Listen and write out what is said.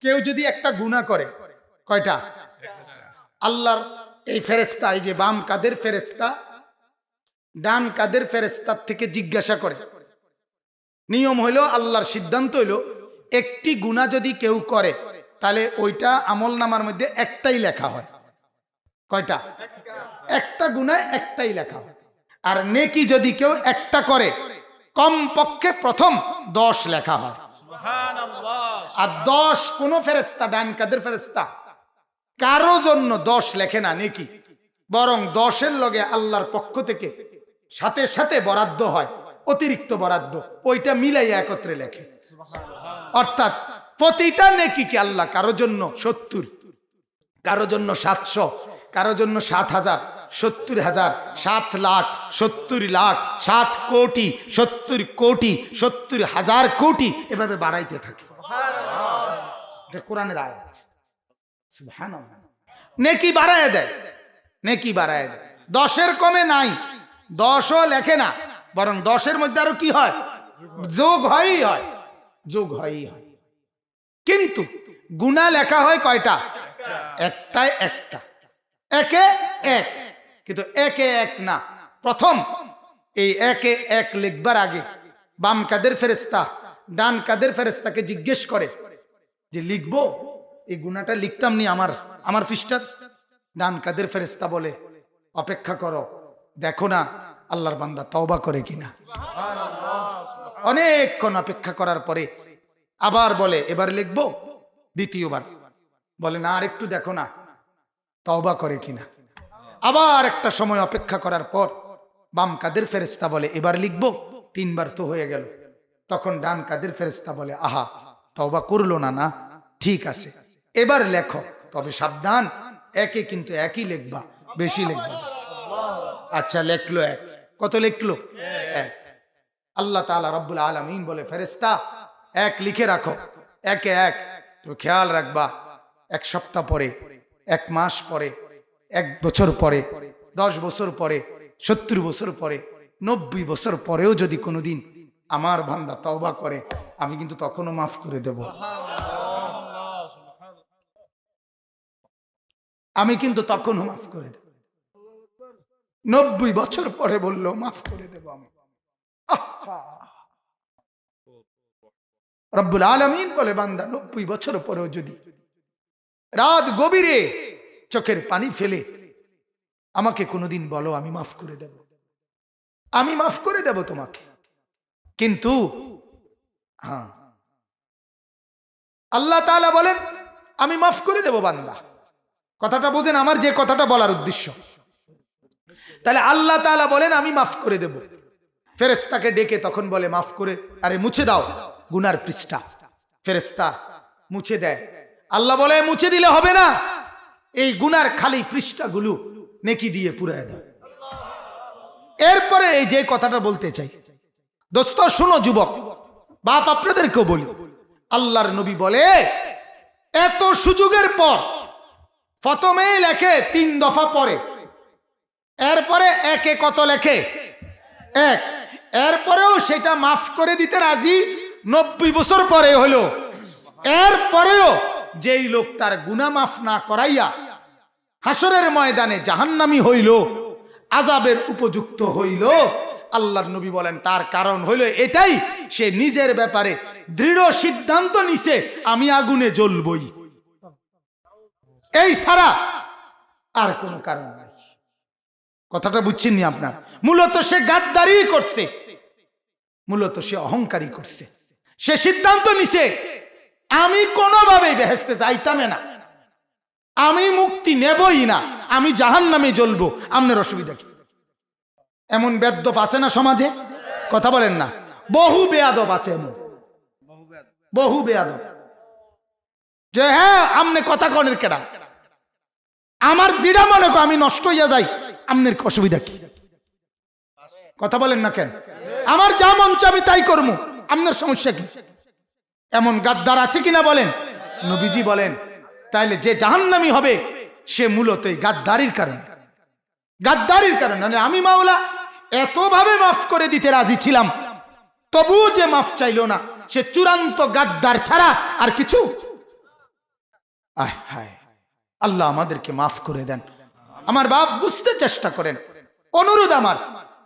কেউ যদি একটা গুণা করে, কয়টা? আল্লাহর এই ফেরেস্তা এই যে বাম কাদের ফেরেস্তা ডান কাদের ফেরেস্তার থেকে জিজ্ঞাসা করে। নিয়ম হইল আল্লাহর সিদ্ধান্ত হইল, একটি গুণা যদি কেউ করে, তাহলে ওইটা আমল নামার মধ্যে একটাই লেখা হয়। কয়টা? একটা গুণায় একটাই লেখা হয়। আর নেকি যদি কেউ একটা করে, কমপক্ষে প্রথম দশ লেখা হয়। আর দশ কোন ফেরেস্তা ডান কাদের ফেরেস্তা কারও জন্য দশ লেখে না নেকি? বরং দশের লগে আল্লাহর পক্ষ থেকে সাথে সাথে বরাদ্দ হয় অতিরিক্ত বরাদ্দ ওইটা মিলাইয়া একত্রে লেখে। অর্থাৎ প্রতিটা নেকিকে আল্লাহ কারও জন্য সত্তর কারও জন্য সাতশো কারও জন্য সাত হাজার সত্তর হাজার, সাত লাখ, সত্তর লাখ, সাত কোটি, সত্তর কোটি, সত্তর হাজার কোটি এভাবে বাড়াইতে থাকে। কোরআনের আয়াত। নেকি বাড়ায় দেয়। নেকি বাড়ায় দেয়। দশের কমে নাই। দশও লেখে না। বরং দশের মধ্যে আরও কি হয়? যোগ হয়ই হয়। যোগ হয়ই হয়। কিন্তু গুণা লেখা হয় কয়টা? একটাই একটা। একে এক। কিন্তু একে এক না। প্রথম, এই একে এক লিখবার আগে বাম কাদের ফেরেস্তা ডান কাদের ফেরেস্তাকে জিজ্ঞেস করে যে, লিখব? এই গুণাটা লিখতাম নি আমার আমার পৃষ্ঠা ডান কাদের ফেরেস্তা বলে, অপেক্ষা করো, দেখো না আল্লাহর বান্দা তওবা করে কিনা। অনেকক্ষণ অপেক্ষা করার পরে আবার বলে, এবার লিখব? দ্বিতীয়বার। বলে, না আর একটু দেখো না, তওবা করে কিনা। আবার একটা সময় অপেক্ষা করার পর বাম কাদের ফেরেস্তা বলে, এবার লিখব। তিনবার তো হয়ে গেল। তখন ডান কাদের ফেরেস্তা বলে, আহা তবা করল না না, ঠিক আছে। এবার লেখো, তবে সাবধান, একে কিন্তু একই লিখবা, বেশি লিখবা আচ্ছা লেখলো এক। কত লিখলো? এক। আল্লাহ তালা রব্বুল আলমিন বলে ফেরেস্তা এক লিখে রাখো। একে এক, তো খেয়াল রাখবা, এক সপ্তাহ পরে, এক মাস পরে এক বছর পরে, দশ বছর পরে, সত্তর বছর পরে, নব্বই বছর পরেও যদি কোনোদিন আমার ভান্দা তওবা করে, আমি কিন্তু তখনও মাফ করে দেব। আমি কিন্তু তখনও মাফ করে দেব। নব্বই বছর পরে বলল মাফ করে দেব আমি। রব্বুল আলমিন বলে, বান্দা, নব্বই বছর পরেও যদি রাত গভীরে চোখের পানি ফেলে। আমাকে কোনোদিন বলো, আমি মাফ করে দেব। আমি মাফ করে দেব তোমাকে। কিন্তু হ্যাঁ। আল্লাহ তাআলা বলেন, আমি মাফ করে দেব বান্দা। কথাটা বোঝেন আমার যে কথাটা বলার উদ্দেশ্য। তাহলে আল্লাহ তাআলা বলেন, আমি মাফ করে দেব। ফেরেস্তাকে ডেকে তখন বলে, মাফ করে, আরে মুছে দাও গুনার পৃষ্ঠা। ফেরেস্তা মুছে দেয়। আল্লাহ বলে, মুছে দিলে হবে না। এই গুনার খালি পৃষ্ঠাগুলো নেকি দিয়ে পুরায় দাও। এরপরে এই যে কথাটা বলতে চাই। দোস্ত, শুনো যুবক, বাপ আপনাদেরকেও বলি, আল্লাহর নবী বলে, এত সুযোগের পর প্রথমেই লেখে তিন দফা পরে, এরপরে একে কত লেখে? এক। এরপরেও সেটা মাফ করে দিতে রাজি নব্বই বছর পরে হলো। এরপরেও যেই লোক তার গুনা মাফ না করাইয়া হাসরের ময়দানে জাহান্নামি হইল আজাবের উপযুক্ত হইল। আল্লাহর নবী বলেন, তার কারণ হইল এটাই, সে নিজের ব্যাপারে দৃঢ় সিদ্ধান্ত নিছে, আমি আগুনে জ্বলবই। এই ছাড়া আর কোনো কারণ নাই। কথাটা বুঝছেন নি আপনার? মূলত সে গাদ্দারি করছে। মূলত সে অহংকারী করছে। সে সিদ্ধান্ত নিছে, আমি কোনোভাবেই বেহেস্তে যাইতামে না। আমি মুক্তি নেবই না, আমি জাহান নামে জ্বলবো। আপনার অসুবিধা কি? এমন বেদ্যপ আছে না সমাজে? কথা বলেন না। বহু বেয়াদব আছে এমন। বহু বেয়াদব। যে হ্যাঁ আমনে কথা কনের কেডা? আমার জিরা মনে কর, আমি নষ্ট হইয়া যাই। আমনের অসুবিধা কি? কথা বলেন না কেন? আমার যা মন আমি তাই করব আপনার সমস্যা কি? এমন গাদ্দার আছে কিনা বলেন? নবীজি বলেন তাইলে যে জাহান্নামি হবে, সে মূলত এই গাদ্দারির কারণ। গাদ্দারির কারণ মানে আমি মাওলা এতভাবে মাফ করে দিতে রাজি ছিলাম তবু যে মাফ চাইলো না, সে চূড়ান্ত গাদ্দার ছাড়া আর কিছু? আল্লাহ আমাদেরকে মাফ করে দেন। আমার বাপ বুঝতে চেষ্টা করেন, অনুরোধ আমার।